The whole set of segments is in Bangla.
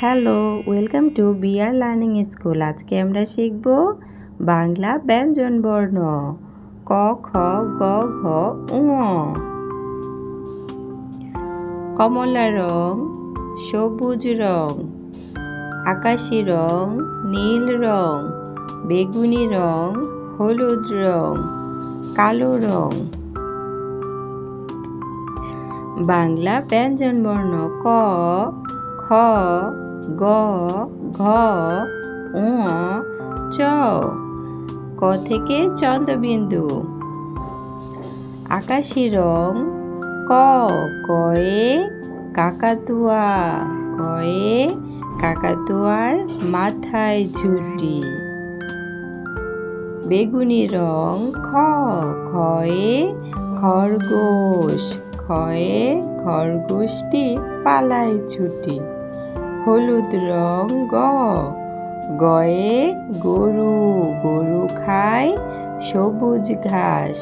Hello, welcome to BR learning school. আজকে আমরা শিখব বাংলা ব্যঞ্জন বর্ণ। ক, খ, গ, ঘ উ কমলা রং, সবুজ রং। আকাশি রং, নীল রং। বেগুনি রং, হলুদ রং। কালো রং। বাংলা ব্যঞ্জন বর্ণ। ক খ গ, ঘ উ চ। ক থেকে চন্দ্রবিন্দু। আকাশি রং ক, কয়ে কাকাতুয়া। কয়ে কাকাতুয়ার মাথায় ঝুটি। বেগুনি রং খ, খয়ে খরগোশ। খয়ে খরগোশটি পালায় ছুটি। হলুদ রং গ। গয়ে গরু গরু খায় সবুজ ঘাস,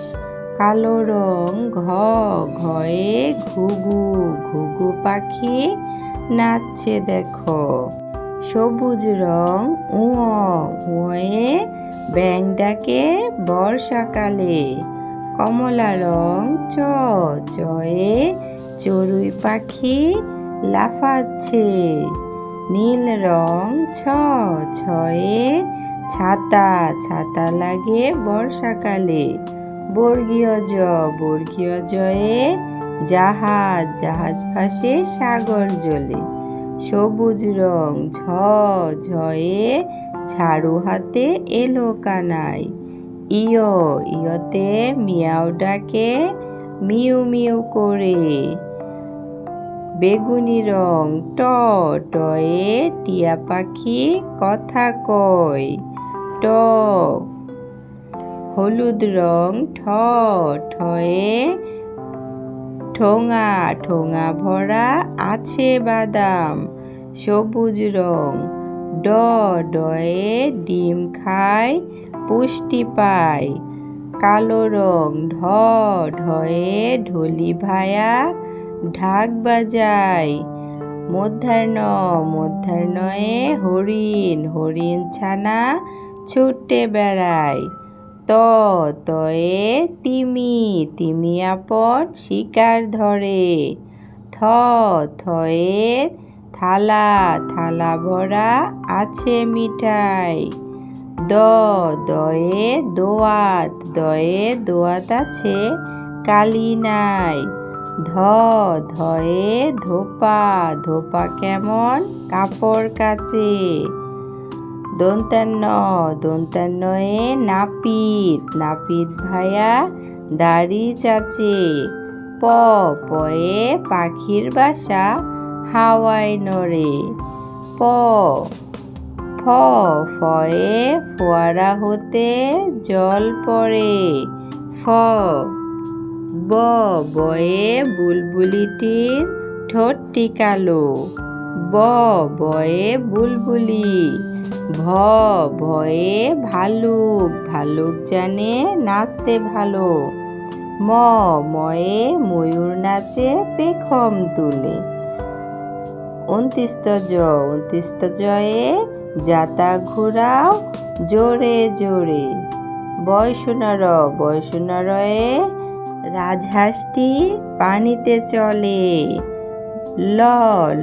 কালো রং ঘ। ঘয়ে ঘুঘু ঘুঘু পাখি নাচছে দেখো। সবুজ রং উয়ে ব্যাং ডাকে বর্ষাকালে। কমলা রং চ চয়ে চড়ুই পাখি লাফাচ্ছে। নীল রং ছ, ছয়ে ছাতা ছাতা লাগে বর্ষাকালে। বর্গীয় জ, বর্গীয় জয়ে জাহাজ জাহাজ ভাসে সাগর জলে। সবুজ রং ঝ, ঝয়ে ঝাড়ু হাতে এলো কানাই ইয়, ইয়তে মিয়াও ডাকে, মিউ মিউ করে। বেগুনি রং, ট টয়ে টিয়া পাখি, কথা কয়। ট, হলুদ রং, ঠ ঠয়ে ঠোঙা ঠোঙা ভরা আছে বাদাম। সবুজ রং, ড ডয়ে ডিম খায়, পুষ্টি পায়। কালো রং, ঢ ঢয়ে ঢলি ভায়া ঢাক বাজায় মধ্যাহ্ন, মধ্যাহ্নয়ে হরিণ হরিণ ছানা ছুটে বেড়ায় ত, তয়ে তিমি তিমি আপন শিকার ধরে। থ, থয়ে থালা থালা ভরা আছে মিঠাই। দ, দয়ে দোয়াত দয়ে দোয়াত আছে কালি নাই। ধ, ধয়ে, ধোপা ধোপা কেমন? কাপড় কাচে। দন্তান্ন, দন্তান্নয়ে নাপিত। নাপিত ভায়া দাড়ি চাচে। প, পয়ে পাখির বাসা হাওয়ায় নড়ে। প, ফ, ফয়ে ফোয়ারা হতে জল পড়ে। ফ ব বয়ে বুলবুলিটির ঠোঁটটি কালো ব বয়ে বুলবুলি, ভ ভয়ে ভালুক ভালুক জানে নাচতে ভালো। ম ময়ে ময়ূর নাচে পেখম তুলে। উনত্রিশত জ উনত্রিশত জয়ে যাতা ঘোরাও জোরে জোরে। বয়সুনার বয়সুনারয়ে রাজহাঁসটি পানিতে চলে। ল,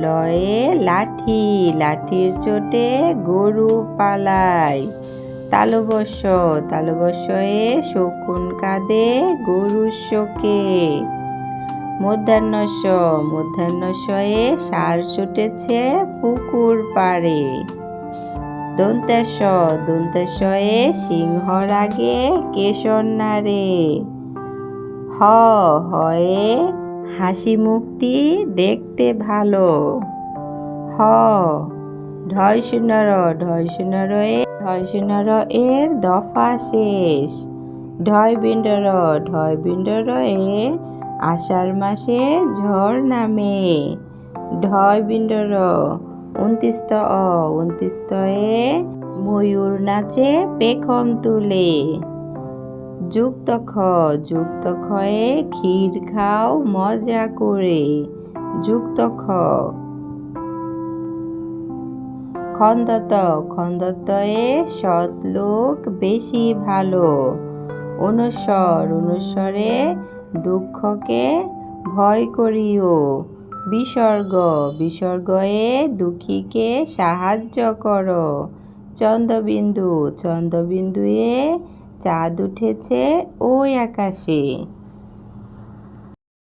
লয়ে লাঠি, লাঠির চোটে গরু পালায়। তালবস্য, তালবস্যয়ে শকুন কাঁদে গরুর শোকে। মধ্যাহ্নস্য, মধ্যাহ্নস্যয়ে সার ছুটেছে পুকুর পাড়ে। দন্তেশ দন্তেশয়ে সিংহর আগে কেশর নাড়ে। হ, হয়ে হাসি মুখটি দেখতে ভালো। হ ঢয় শূন্যর ঢয় শূন্যর ঢয় শূন্যর এর দফা শেষ। ঢয় বিন্ডর ঢয় বিন্ডর এ, আষাঢ় মাসে ঝড় নামে। ঢয় বিন্ডর উনত্রিশত অ, উনত্রিশত এ ময়ূর নাচে পেখম তুলে। যুক্ত খ, যুক্ত খয়ে ক্ষীর খাও, মজা করে। যুক্ত খ। খন্দত খন্দতয়ে সৎ লোক বেশি ভালো। অনুস্বর, অনুস্বরে দুঃখকে ভয় করিও। বিসর্গ, বিসর্গয়ে দুঃখীকে সাহায্য করো। চন্দ্রবিন্দু, চন্দ্রবিন্দুয়ে চাঁদ উঠেছে ওই আকাশে।